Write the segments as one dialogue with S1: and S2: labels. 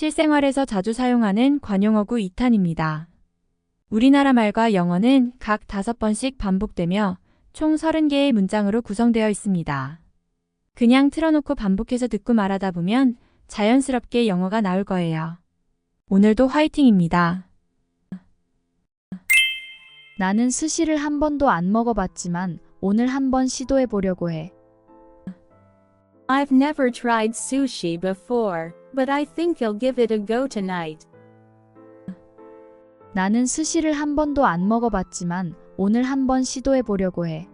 S1: 실생활에서 자주 사용하는 관용어구 2탄입니다. 우리나라 말과 영어는 각 5번씩 반복되며 총 30개의 문장으로 구성되어 있습니다. 그냥 틀어놓고 반복해서 듣고 말하다 보면 자연스럽게 영어가 나올 거예요. 오늘도 화이팅입니다.
S2: 나는 스시를 한 번도 안 먹어봤지만 오늘 한번 시도해 보려고 해.
S3: I've never tried sushi before, but I think I'll give it a go tonight.
S2: 나는 스시를 한 번도 안 먹어봤지만 오늘 한번 시도해 보려고 해.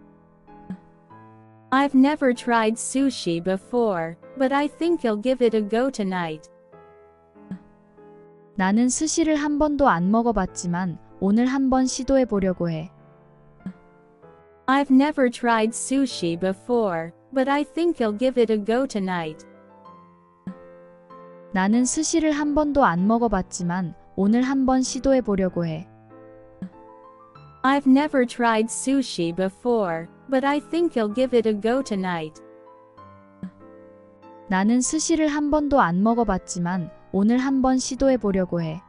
S3: I've never tried sushi before, but I think I'll give it a go tonight.
S2: 나는 스시를 한 번도 안 먹어봤지만 오늘 한번 시도해 보려고 해.
S3: I've never tried sushi before, but I think I'll give it a go tonight.
S2: 나는 스시를 한 번도 안 먹어봤지만 오늘 한번 시도해 보려고 해.
S3: I've never tried sushi before, but I think I'll give it a go tonight.
S2: 나는 스시를 한 번도 안 먹어봤지만 오늘 한번 시도해 보려고 해.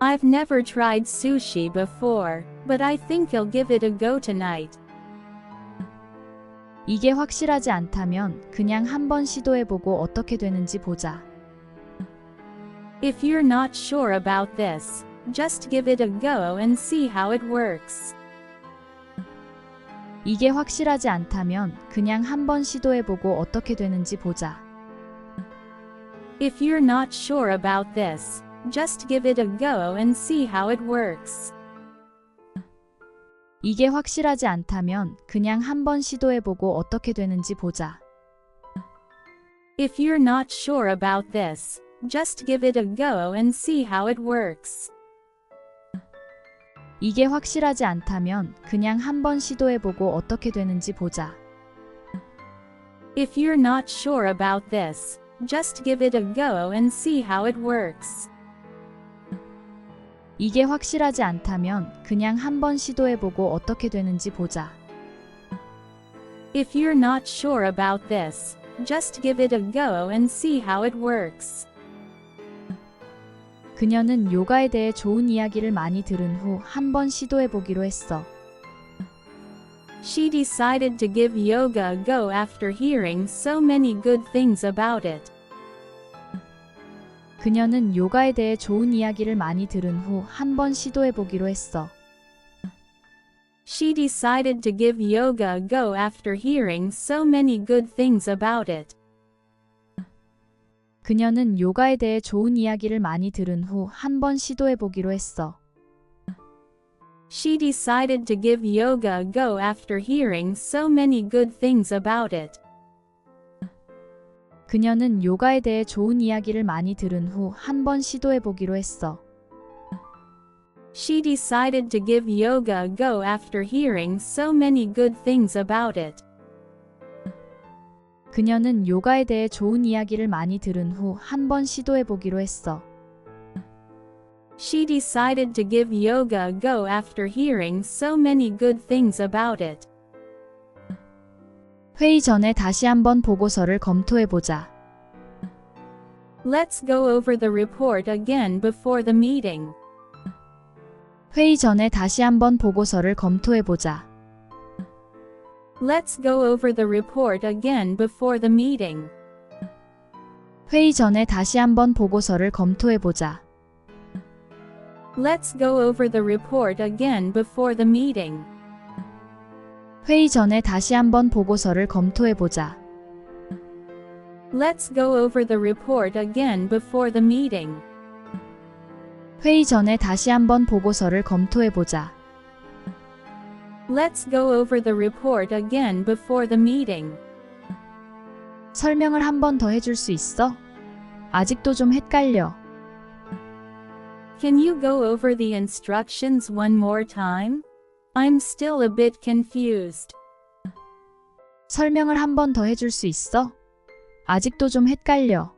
S3: I've never tried sushi before, but I think I'll give it a go tonight.
S2: 이게 확실하지 않다면 그냥 한번 시도해 보고 어떻게 되는지 보자.
S3: If you're not sure about this, just give it a go and see how it works.
S2: 이게 확실하지 않다면 그냥 한번 시도해 보고 어떻게 되는지 보자.
S3: If you're not sure about this, just give it a go and see how it works.
S2: 이게 확실하지 않다면 그냥 한번 시도해 보고 어떻게 되는지 보자.
S3: If you're not sure about this, just give it a go and see how it works.
S2: 이게 확실하지 않다면 그냥 한번 시도해 보고 어떻게 되는지 보자.
S3: If you're not sure about this, just give it a go and see how it works.
S2: 이게 확실하지 않다면 그냥 한번 시도해 보고 어떻게 되는지 보자.
S3: If you're not sure about this, just give it a go and see how it works.
S2: 그녀는 요가에 대해 좋은 이야기를 많이 들은 후 한번 시도해 보기로 했어.
S3: She decided to give yoga a go after hearing so many good things about it.
S2: 그녀는 요가에 대해 좋은 이야기를 많이 들은 후 한 번 시도해 보기로 했어.
S3: She decided to give yoga a go after hearing so many good things about it.
S2: 그녀는 요가에 대해 좋은 이야기를 많이 들은 후 한 번 시도해 보기로 했어.
S3: She decided to give yoga a go after hearing so many good things about it.
S2: 그녀는 요가에 대해 좋은 이야기를 많이 들은 후 한 번 시도해 보기로 했어.
S3: She decided to give yoga a go after hearing so many good things about it.
S2: 그녀는 요가에 대해 좋은 이야기를 많이 들은 후 한 번 시도해 보기로 했어.
S3: She decided to give yoga a go after hearing so many good things about it.
S2: 회의 전에 다시 한번 보고서를 검토해 보자.
S3: Let's go over the report again before the meeting.
S2: 회의 전에 다시 한번 보고서를 검토해 보자.
S3: Let's go over the report again before the meeting.
S2: 회의 전에 다시 한번 보고서를 검토해 보자.
S3: Let's go over the report again before the meeting.
S2: 회의 전에 다시 한번 보고서를 검토해 보자.
S3: Let's go over the report again before the meeting.
S2: 회의 전에 다시 한번 보고서를 검토해 보자.
S3: Let's go over the report again before the meeting.
S2: 설명을 한 번 더 해줄 수 있어? 아직도 좀 헷갈려.
S3: Can you go over the instructions one more time? I'm still a bit confused.
S2: 설명을 한 번 더 해줄 수 있어? 아직도 좀 헷갈려.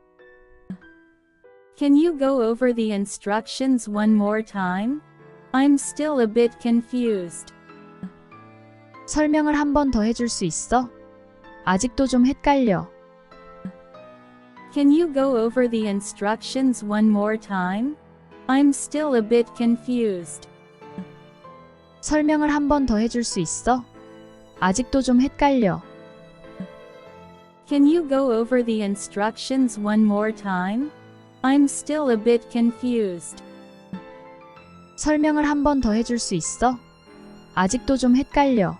S3: Can you go over the instructions one more time? I'm still a bit confused.
S2: 설명을 한 번 더 해줄 수 있어? 아직도 좀 헷갈려.
S3: Can you go over the instructions one more time? I'm still a bit confused.
S2: 설명을 한 번 더 해줄 수 있어? 아직도 좀 헷갈려.
S3: Can you go over the instructions one more time? I'm still a bit confused.
S2: 설명을 한 번 더 해줄 수 있어? 아직도 좀 헷갈려.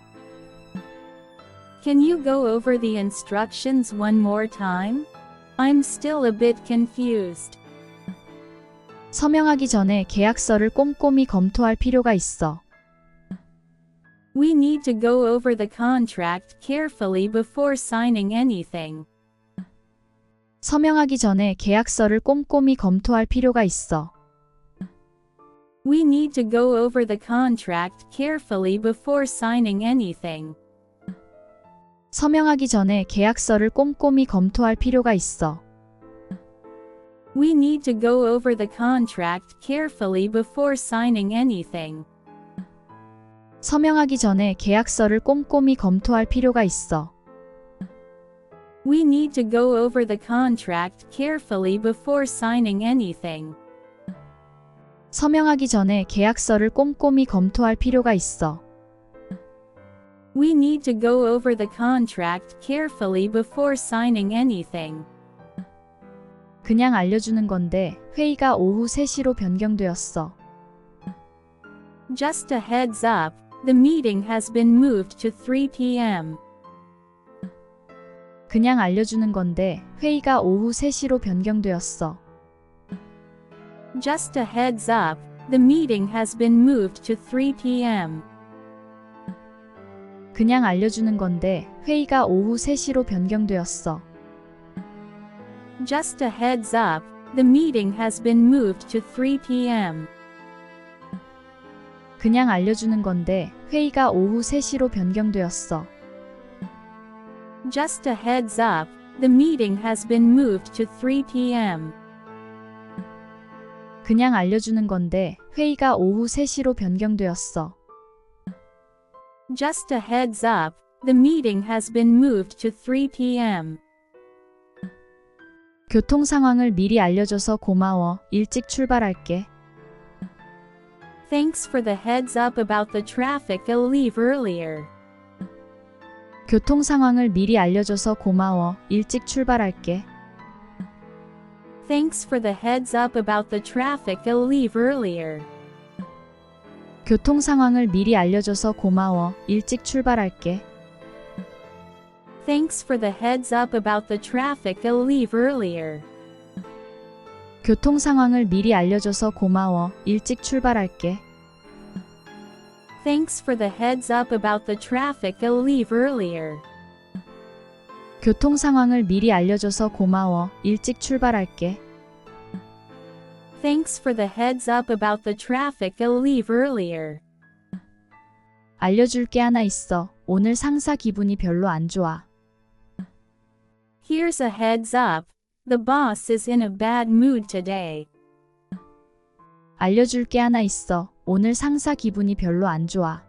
S3: Can you go over the instructions one more time? I'm still a bit confused.
S2: 서명하기 전에 계약서를 꼼꼼히 검토할 필요가 있어.
S3: We need to go over the contract carefully before signing anything.
S2: 서명하기 전에 계약서를 꼼꼼히 검토할 필요가 있어.
S3: We need to go over the contract carefully before signing anything.
S2: 서명하기 전에 계약서를 꼼꼼히 검토할 필요가 있어.
S3: We need to go over the contract carefully before signing anything.
S2: 서명하기 전에 계약서를 꼼꼼히 검토할 필요가 있어.
S3: We need to go over the contract carefully before signing anything.
S2: 서명하기 전에 계약서를 꼼꼼히 검토할 필요가 있어.
S3: We need to go over the contract carefully before signing anything.
S2: 그냥 알려주는 건데 회의가 오후 3시로 변경되었어.
S3: Just a heads up, the meeting has been moved to 3 p.m.
S2: 그냥 알려주는 건데 회의가 오후 3시로 변경되었어.
S3: Just a heads up, the meeting has been moved to 3 p.m.
S2: 그냥 알려주는 건데 회의가 오후 3시로 변경되었어.
S3: Just a heads up, the meeting has been moved to 3 p.m.
S2: 그냥 알려주는 건데 회의가 오후 3시로 변경되었어.
S3: Just a heads up, the meeting has been moved to 3 p.m.
S2: 그냥 알려주는 건데 회의가 오후 3시로 변경되었어.
S3: Just a heads up, the meeting has been moved to 3 p.m.
S2: 교통 상황을 미리 알려줘서 고마워. 일찍 출발할게.
S3: Thanks for the heads up about the traffic. I'll leave earlier.
S2: 교통 상황을 미리 알려줘서 고마워. 일찍 출발할게.
S3: Thanks for the heads up about the traffic. I'll leave earlier.
S2: 교통 상황을 미리 알려줘서 고마워. 일찍 출발할게.
S3: Thanks for the heads up about the traffic. I'll leave earlier.
S2: 교통 상황을 미리 알려줘서 고마워. 일찍 출발할게.
S3: Thanks for the heads up about the traffic. I'll leave earlier.
S2: 교통 상황을 미리 알려줘서 고마워. 일찍 출발할게.
S3: Thanks for the heads up about the traffic. I'll leave earlier.
S2: 알려줄 게 하나 있어. 오늘 상사 기분이 별로 안 좋아.
S3: Here's a heads up. The boss is in a bad mood today.
S2: 알려줄 게 하나 있어. 오늘 상사 기분이 별로 안 좋아.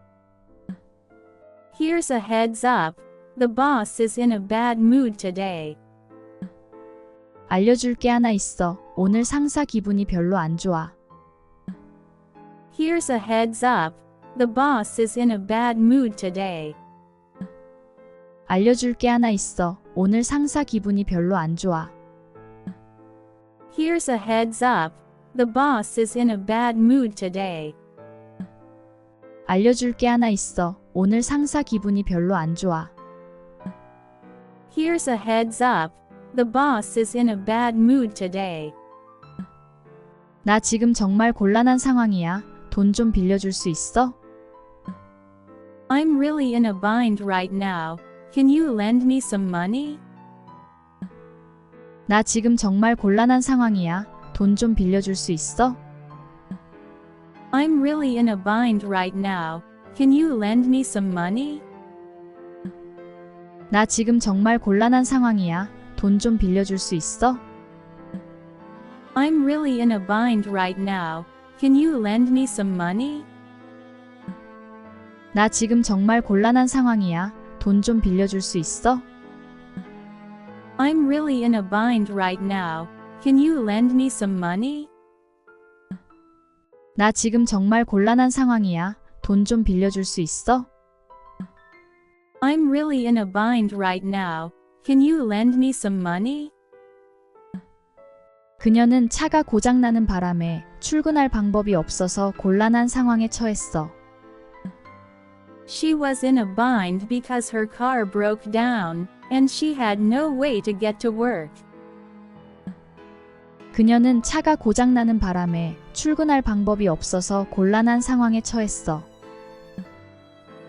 S3: Here's a heads up. The boss is in a bad mood today.
S2: 알려줄 게 하나 있어. 오늘 상사 기분이 별로 안 좋아.
S3: Here's a heads up. The boss is in a bad mood today.
S2: 알려줄 게 하나 있어. 오늘 상사 기분이 별로 안 좋아.
S3: Here's a heads up. The boss is in a bad mood today.
S2: 알려줄 게 하나 있어. 오늘 상사 기분이 별로 안 좋아.
S3: Here's a heads up. The boss is in a bad mood today.
S2: 나 지금 정말 곤란한 상황이야. 돈 좀 빌려줄 수 있어?
S3: I'm really in a bind right now. Can you lend me some money?
S2: 나 지금 정말 곤란한 상황이야. 돈 좀 빌려줄 수 있어?
S3: I'm really in a bind right now. Can you lend me some money?
S2: 나 지금 정말 곤란한 상황이야. 돈 좀 빌려줄 수 있어?
S3: I'm really in a bind right now. Can you lend me some money?
S2: 나 지금 정말 곤란한 상황이야. 돈 좀 빌려줄 수 있어?
S3: I'm really in a bind right now. Can you lend me some money?
S2: 나 지금 정말 곤란한 상황이야. 돈 좀 빌려줄 수 있어?
S3: I'm really in a bind right now. Can you lend me some money?
S2: 그녀는 차가 고장나는 바람에 출근할 방법이 없어서 곤란한 상황에 처했어.
S3: She was in a bind because her car broke down, And she had no way to get to work.
S2: 그녀는 차가 고장나는 바람에 출근할 방법이 없어서 곤란한 상황에 처했어.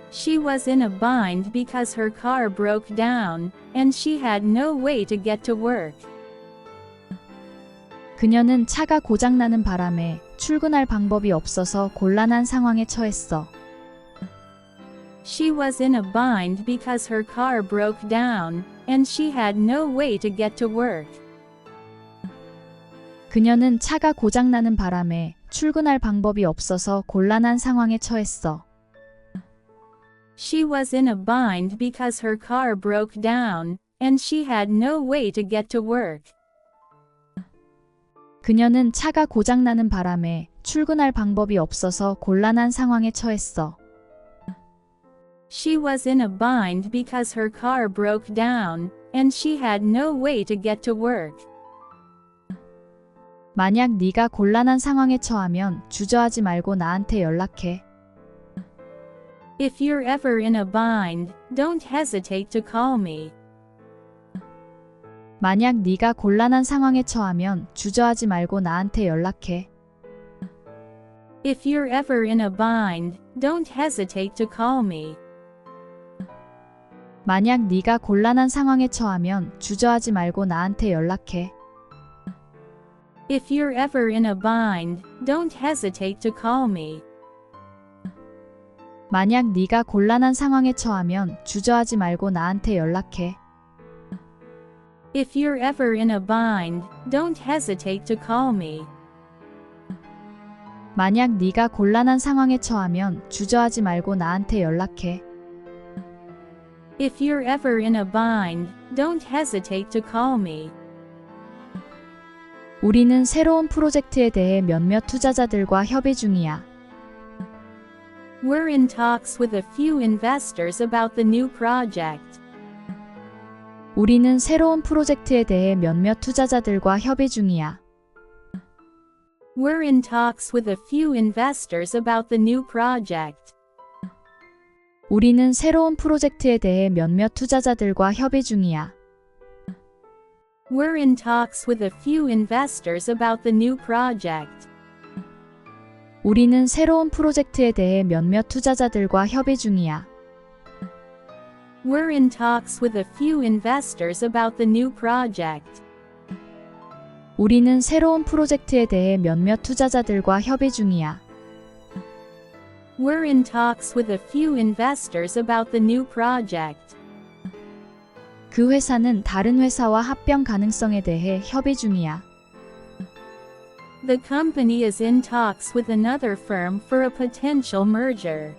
S3: She was in a bind because her car broke down, and she had no way to get to work.
S2: 그녀는 차가 고장나는 바람에 출근할 방법이 없어서 곤란한 상황에 처했어.
S3: She was in a bind because her car broke down, and she had no way to get to work.
S2: 그녀는 차가 고장나는 바람에 출근할 방법이 없어서 곤란한 상황에 처했어.
S3: She was in a bind because her car broke down, and she had no way to get to work.
S2: 그녀는 차가 고장나는 바람에 출근할 방법이 없어서 곤란한 상황에 처했어.
S3: She was in a bind because her car broke down, and she had no way to get to work.
S2: 만약 네가 곤란한 상황에 처하면 주저하지 말고 나한테 연락해.
S3: If you're ever in a bind, don't hesitate to call me.
S2: 만약 네가 곤란한 상황에 처하면 주저하지 말고 나한테 연락해.
S3: If you're ever in a bind, don't hesitate to call me.
S2: 만약 네가 곤란한 상황에 처하면 주저하지 말고 나한테 연락해.
S3: If you're ever in a bind, don't hesitate to call me.
S2: 만약 네가 곤란한 상황에 처하면 주저하지 말고 나한테 연락해.
S3: If you're ever in a bind, don't hesitate to call me.
S2: 만약 네가 곤란한 상황에 처하면 주저하지 말고 나한테 연락해.
S3: If you're ever in a bind, don't hesitate to call me.
S2: 우리는 새로운 프로젝트에 대해 몇몇 투자자들과 협의 중이야.
S3: We're in talks with a few investors about the new project.
S2: 우리는 새로운 프로젝트에 대해 몇몇 투자자들과 협의 중이야.
S3: We're in talks with a few investors about the new project.
S2: 우리는 새로운 프로젝트에 대해 몇몇 투자자들과 협의 중이야.
S3: We're in talks with a few investors about the new project.
S2: 우리는 새로운 프로젝트에 대해 몇몇 투자자들과 협의 중이야.
S3: We're in talks with a few investors about the new project.
S2: 우리는 새로운 프로젝트에 대해 몇몇 투자자들과 협의 중이야.
S3: We're in talks with a few investors about the new project.
S2: 그 회사는 다른 회사와 합병 가능성에 대해 협의 중이야.
S3: The company is in talks with another firm for a potential merger.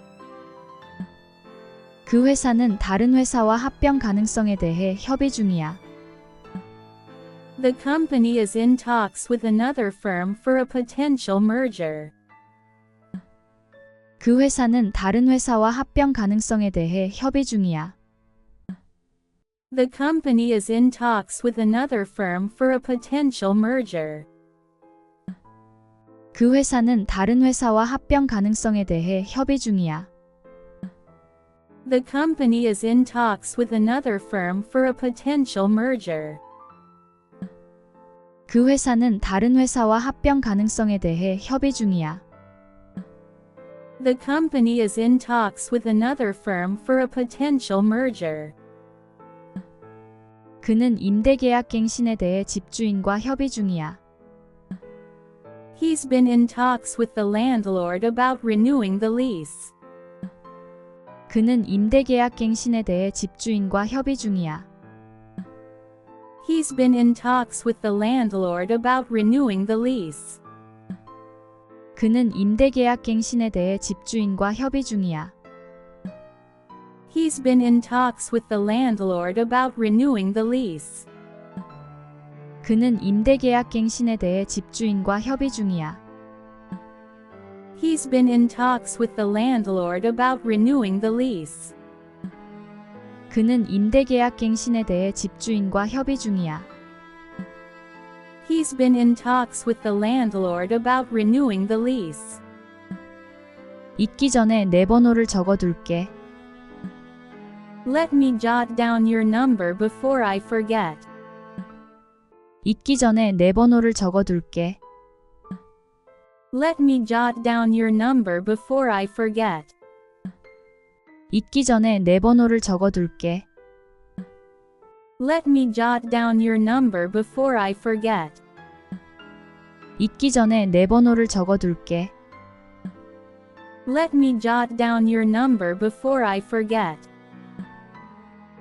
S2: 그 회사는 다른 회사와 합병 가능성에 대해 협의 중이야.
S3: The company is in talks with another firm for a potential merger.
S2: 그 회사는 다른 회사와 합병 가능성에 대해 협의 중이야.
S3: The company is in talks with another firm for a potential merger.
S2: 그 회사는 다른 회사와 합병 가능성에 대해 협의 중이야.
S3: The company is in talks with another firm for a potential merger.
S2: 그 회사는 다른 회사와 합병 가능성에 대해 협의 중이야.
S3: The company is in talks with another firm for a potential merger.
S2: 그는 임대계약 갱신에 대해 집주인과 협의 중이야.
S3: He's been in talks with the landlord about renewing the lease.
S2: 그는 임대계약 갱신에 대해 집주인과 협의 중이야.
S3: He's been in talks with the landlord about renewing the lease.
S2: 그는 임대계약 갱신에 대해 집주인과 협의 중이야.
S3: He's been in talks with the landlord about renewing the lease.
S2: 그는 임대계약갱신에 대해 집주인과 협의 중이야.
S3: He's been in talks with the landlord about renewing the lease.
S2: 그는 임대계약갱신에 대해 집주인과 협의 중이야.
S3: He's been in talks with the landlord about renewing the lease.
S2: 잊기 전에 내 번호를 적어둘게.
S3: Let me jot down your number before I forget.
S2: 잊기 전에 내 번호를 적어둘게.
S3: Let me jot down your number before I forget.
S2: 잊기 전에 내 번호를 적어둘게.
S3: Let me jot down your number before I forget.
S2: 잊기 전에 내 번호를 적어둘게.
S3: Let me jot down your number before I forget.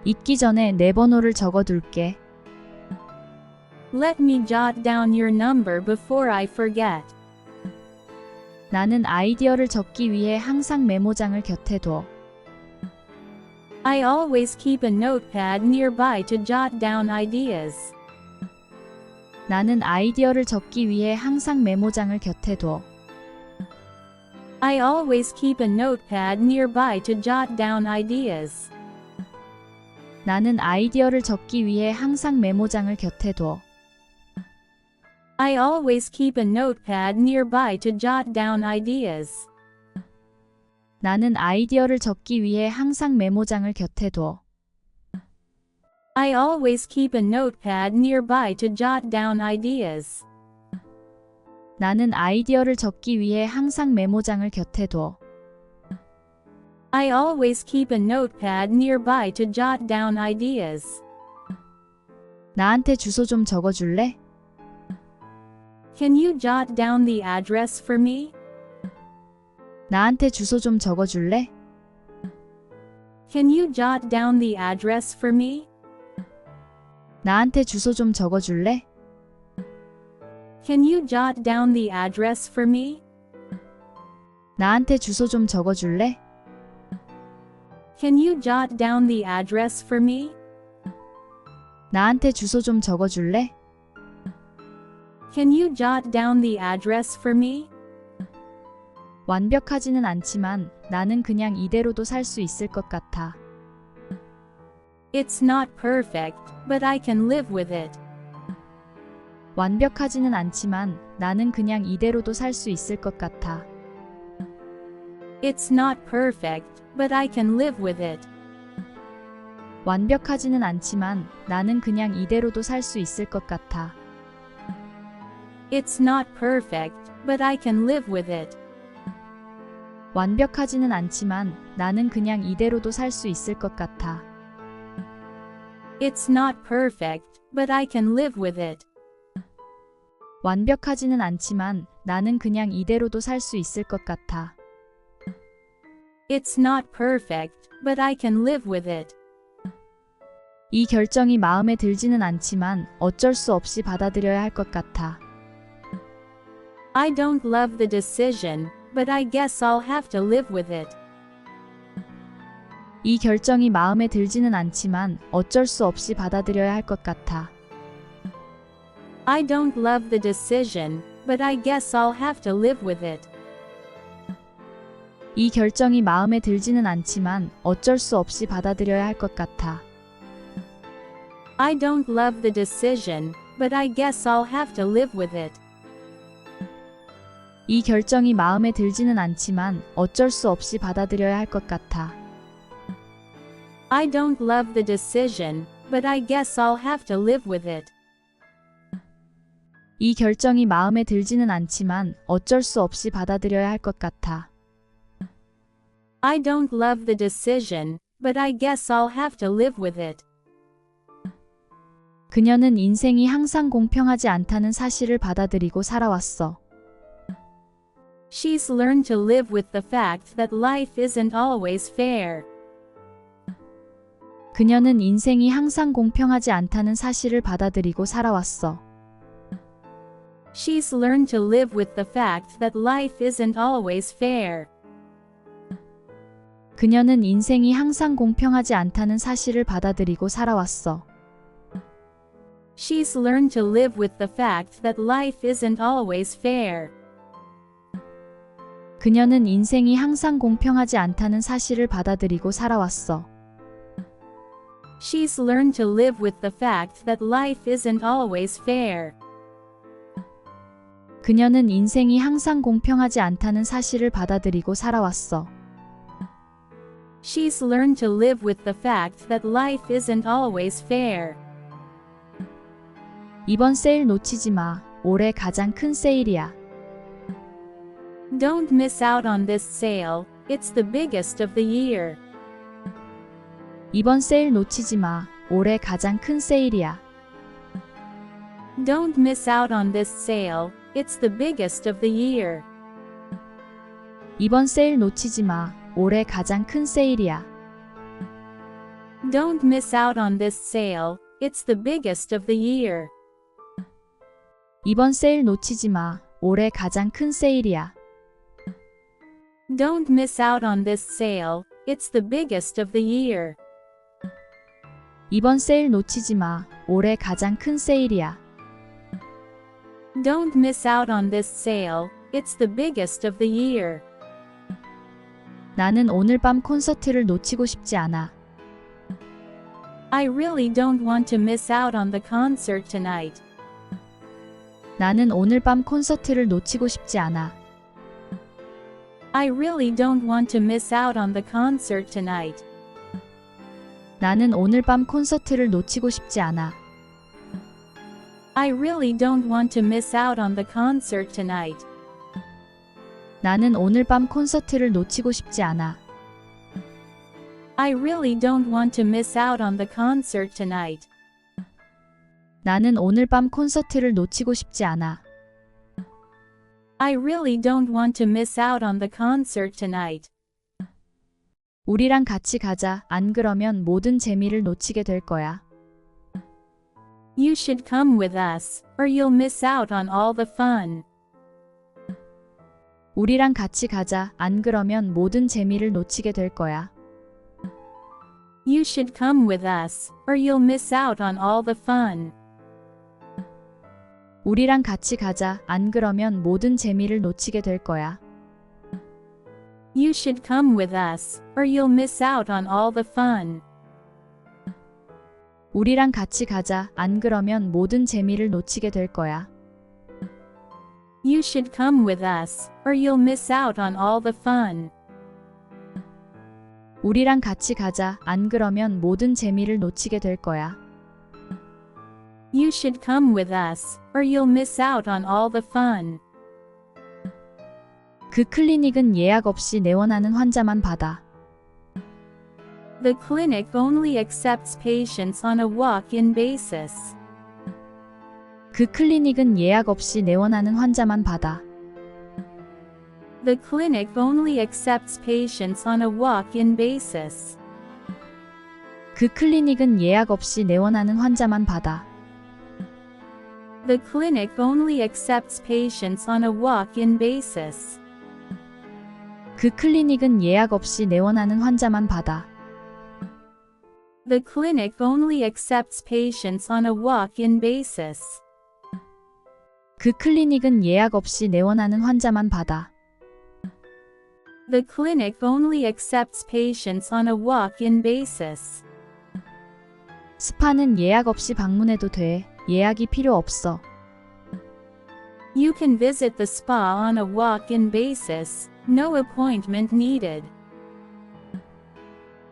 S2: 잊기 전에 내 번호를 적어둘게.
S3: Let me jot down your number before I forget.
S2: 나는 아이디어를 적기 위해 항상 메모장을 곁에 둬.
S3: I always keep a notepad nearby to jot down ideas.
S2: 나는 아이디어를 적기 위해 항상 메모장을 곁에 둬.
S3: I always keep a notepad nearby to jot down ideas.
S2: 나는 아이디어를 적기 위해 항상 메모장을 곁에 둬.
S3: I always keep a notepad nearby to jot down ideas.
S2: 나는 아이디어를 적기 위해 항상 메모장을 곁에 둬.
S3: I always keep a notepad nearby to jot down ideas.
S2: 나는 아이디어를 적기 위해 항상 메모장을 곁에 둬.
S3: I always keep a notepad nearby to jot down ideas.
S2: 나한테 주소 좀 적어줄래?
S3: Can you jot down the address for me?
S2: 나한테 주소 좀 적어줄래?
S3: Can you jot down the address for me?
S2: 나한테 주소 좀 적어줄래?
S3: Can you jot down the address for me?
S2: 나한테 주소 좀 적어줄래?
S3: Can you jot down the address for me?
S2: 나한테 주소 좀 적어줄래?
S3: Can you jot down the address for me?
S2: 완벽하지는 않지만 나는 그냥 이대로도 살 수 있을 것 같아.
S3: It's not perfect, but I can live with it.
S2: 완벽하지는 않지만 나는 그냥 이대로도 살 수 있을 것 같아.
S3: It's not perfect, but I can live with it.
S2: 완벽하지는 않지만 나는 그냥 이대로도 살 수 있을 것 같아.
S3: It's not perfect, but I can live with it.
S2: 완벽하지는 않지만 나는 그냥 이대로도 살 수 있을 것 같아.
S3: It's not perfect, but I can live with it.
S2: 완벽하지는 않지만 나는 그냥 이대로도 살 수 있을 것 같아.
S3: It's not perfect, but I can live with it.
S2: 이 결정이 마음에 들지는 않지만 어쩔 수 없이 받아들여야 할 것 같아.
S3: I don't love the decision, but I guess I'll have to live with it.
S2: 이 결정이 마음에 들지는 않지만 어쩔 수 없이 받아들여야 할 것 같아.
S3: I don't love the decision, but I guess I'll have to live with it.
S2: 이 결정이 마음에 들지는 않지만 어쩔 수 없이 받아들여야 할 것 같아.
S3: I don't love the decision, but I guess I'll have to live with it.
S2: 이 결정이 마음에 들지는 않지만 어쩔 수 없이 받아들여야 할 것 같아.
S3: I don't love the decision, but I guess I'll have to live with it.
S2: 이 결정이 마음에 들지는 않지만 어쩔 수 없이 받아들여야 할 것 같아.
S3: I don't love the decision, but I guess I'll have to live with it.
S2: 그녀는 인생이 항상 공평하지 않다는 사실을 받아들이고 살아왔어.
S3: She's learned to live with the fact that life isn't always fair.
S2: 그녀는 인생이 항상 공평하지 않다는 사실을 받아들이고 살아왔어.
S3: She's learned to live with the fact that life isn't always fair.
S2: 그녀는 인생이 항상 공평하지 않다는 사실을 받아들이고 살아왔어.
S3: She's learned to live with the fact that life isn't always fair.
S2: 그녀는 인생이 항상 공평하지 않다는 사실을 받아들이고 살아왔어.
S3: She's learned to live with the fact that life isn't always fair.
S2: 그녀는 인생이 항상 공평하지 않다는 사실을 받아들이고 살아왔어.
S3: She's learned to live with the fact that life isn't always fair.
S2: 이번 세일 놓치지 마. 올해 가장 큰 세일이야.
S3: Don't miss out on this sale, it's the biggest of the year.
S2: 이번 세일 놓치지 마. 올해 가장 큰 세일이야.
S3: Don't miss out on this sale, it's the biggest of the year.
S2: 이번 세일 놓치지 마. 올해 가장 큰 세일이야.
S3: Don't miss out on this sale, it's the biggest of the year.
S2: 이번 세일 놓치지 마. 올해 가장 큰 세일이야.
S3: Don't miss out on this sale, it's the biggest of the year.
S2: 이번 세일 놓치지 마. 올해 가장 큰 세일이야.
S3: Don't miss out on this sale, it's the biggest of the year.
S2: 나는 오늘 밤 콘서트를 놓치고 싶지 않아.
S3: I really don't want to miss out on the concert tonight.
S2: 나는 오늘 밤 콘서트를 놓치고 싶지 않아.
S3: I really don't want to miss out on the concert tonight.
S2: 나는 오늘 밤 콘서트를 놓치고 싶지 않아.
S3: I really don't want to miss out on the concert tonight.
S2: 나는 오늘 밤 콘서트를 놓치고 싶지 않아.
S3: I really don't want to miss out on the concert tonight.
S2: 나는 오늘 밤 콘서트를 놓치고 싶지 않아.
S3: I really don't want to miss out on the concert tonight.
S2: 우리랑 같이 가자. 안 그러면 모든 재미를 놓치게 될 거야.
S3: You should come with us, or you'll miss out on all the fun.
S2: 우리랑 같이 가자. 안 그러면 모든 재미를 놓치게 될 거야.
S3: You should come with us, or you'll miss out on all the fun.
S2: 우리랑 같이 가자. 안 그러면 모든 재미를 놓치게 될 거야.
S3: You should come with us, or you'll miss out on all the fun.
S2: 우리랑 같이 가자. 안 그러면 모든 재미를 놓치게 될 거야.
S3: You should come with us, or you'll miss out on all the fun.
S2: 우리랑 같이 가자. 안 그러면 모든 재미를 놓치게 될 거야.
S3: You should come with us, or you'll miss out on all the fun.
S2: 그 클리닉은 예약 없이 내원하는 환자만 받아.
S3: The clinic only accepts patients on a walk-in basis.
S2: 그 클리닉은 예약 없이 내원하는 환자만 받아.
S3: The clinic only accepts patients on a walk-in basis.
S2: 그 클리닉은 예약 없이 내원하는 환자만 받아.
S3: The clinic only accepts patients on a walk-in basis.
S2: 그 클리닉은 예약 없이 내원하는 환자만 받아.
S3: The clinic only accepts patients on a walk-in basis.
S2: 그 클리닉은 예약 없이 내원하는 환자만 받아.
S3: The clinic only accepts patients on a walk-in basis.
S2: 스파는 예약 없이 방문해도 돼. 예약이 필요 없어.
S3: You can visit the spa on a walk-in basis, no appointment needed.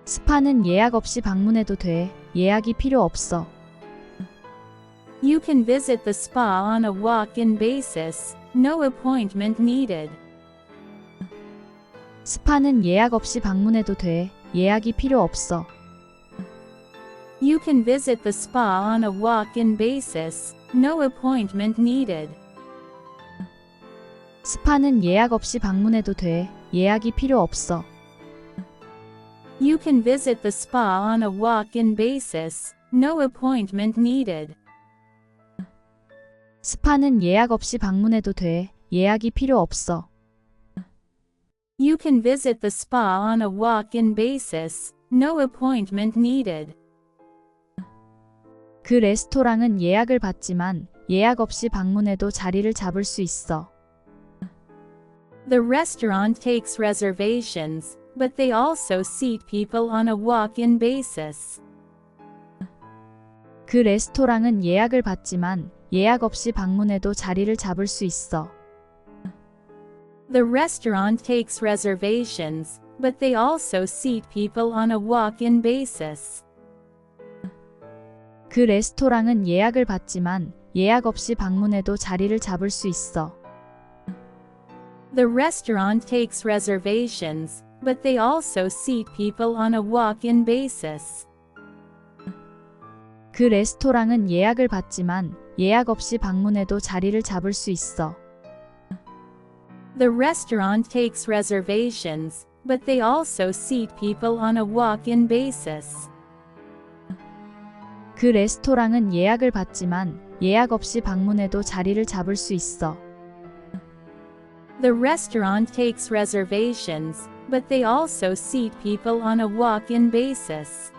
S2: 스파는 예약 없이 방문해도 돼. 예약이 필요 없어.
S3: You can visit the spa on a walk-in basis, no appointment needed.
S2: 스파는 예약 없이 방문해도 돼. 예약이 필요 없어.
S3: You can visit the spa on a walk-in basis, no appointment needed.
S2: 스파는 예약 없이 방문해도 돼. 예약이 필요 없어.
S3: You can visit the spa on a walk-in basis, no appointment needed.
S2: 스파는 예약 없이 방문해도 돼. 예약이 필요 없어.
S3: You can visit the spa on a walk-in basis, no appointment needed.
S2: 그 레스토랑은 예약을 받지만 예약 없이 방문해도 자리를 잡을 수 있어.
S3: The restaurant takes reservations, but they also seat people on a walk-in basis.
S2: 그 레스토랑은 예약을 받지만 예약 없이 방문해도 자리를 잡을 수 있어.
S3: The restaurant takes reservations, but they also seat people on a walk-in basis.
S2: 그 레스토랑은 예약을 받지만 예약 없이 방문해도 자리를 잡을 수 있어.
S3: The restaurant takes reservations, but they also seat people on a walk-in basis.
S2: 그 레스토랑은 예약을 받지만 예약 없이 방문해도 자리를 잡을 수 있어.
S3: The restaurant takes reservations, but they also seat people on a walk-in basis.
S2: 그 레스토랑은 예약을 받지만 예약 없이 방문해도 자리를 잡을 수 있어.
S3: The restaurant takes reservations, but they also seat people on a walk-in basis.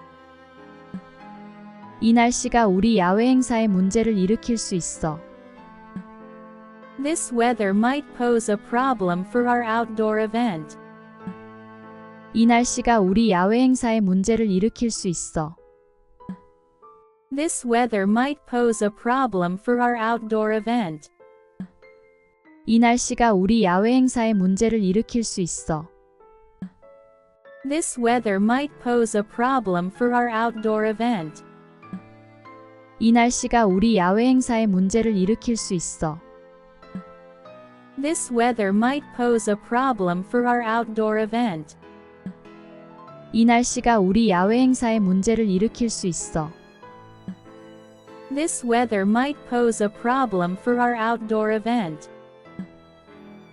S2: 이 날씨가 우리 야외 행사에 문제를 일으킬 수 있어.
S3: This weather might pose a problem for our outdoor event.
S2: 이 날씨가 우리 야외 행사에 문제를 일으킬 수 있어.
S3: This weather might pose a problem for our outdoor event.
S2: 이 날씨가 우리 야외 행사에 문제를 일으킬 수 있어.
S3: This weather might pose a problem for our outdoor event.
S2: 이 날씨가 우리 야외 행사에 문제를 일으킬 수 있어.
S3: This weather might pose a problem for our outdoor event.
S2: 이 날씨가 우리 야외 행사에 문제를 일으킬 수 있어.
S3: This weather might pose a problem for our outdoor event.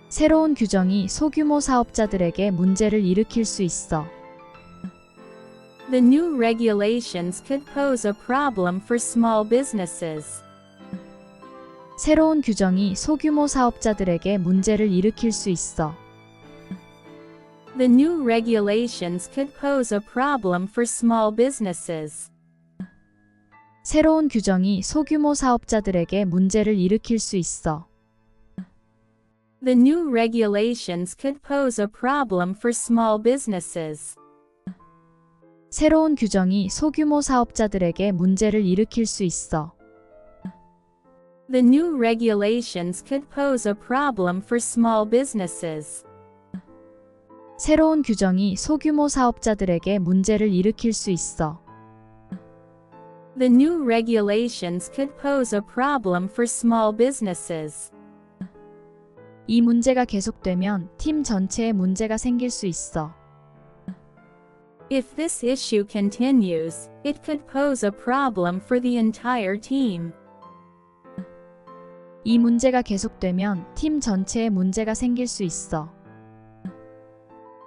S2: 새로운 규정이 소규모 사업자들에게 문제를 일으킬 수 있어.
S3: The new regulations could pose a problem for small businesses.
S2: 새로운 규정이 소규모 사업자들에게 문제를 일으킬 수 있어.
S3: The new regulations could pose a problem for small businesses.
S2: 새로운 규정이 소규모 사업자들에게 문제를 일으킬 수 있어.
S3: The new regulations could pose a problem for small businesses.
S2: 새로운 규정이 소규모 사업자들에게 문제를 일으킬 수 있어.
S3: The new regulations could pose a problem for small businesses.
S2: 새로운 규정이 소규모 사업자들에게 문제를 일으킬 수 있어.
S3: The new regulations could pose a problem for small businesses.
S2: 이 문제가 계속되면 팀 전체에 문제가 생길 수 있어.
S3: If this issue continues, it could pose a problem for the entire team.
S2: 이 문제가 계속되면 팀 전체에 문제가 생길 수 있어.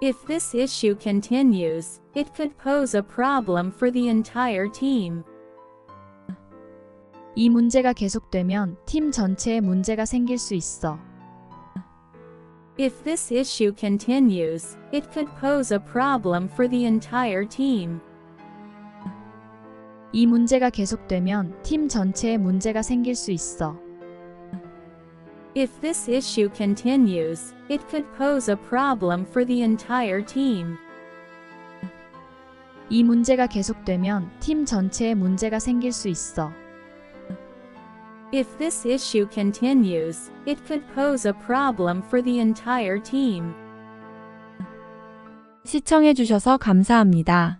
S3: If this issue continues, it could pose a problem for the entire team.
S2: 이 문제가 계속되면 팀 전체에 문제가 생길 수 있어.
S3: If this issue continues, it could pose a problem for the entire team.
S2: 이 문제가 계속되면 팀 전체에 문제가 생길 수 있어.
S3: If this issue continues, it could pose a problem for the entire team.
S2: 이 문제가 계속되면 팀 전체에 문제가 생길 수 있어.
S3: If this issue continues, it could pose a problem for the entire team.
S1: 시청해주셔서 감사합니다.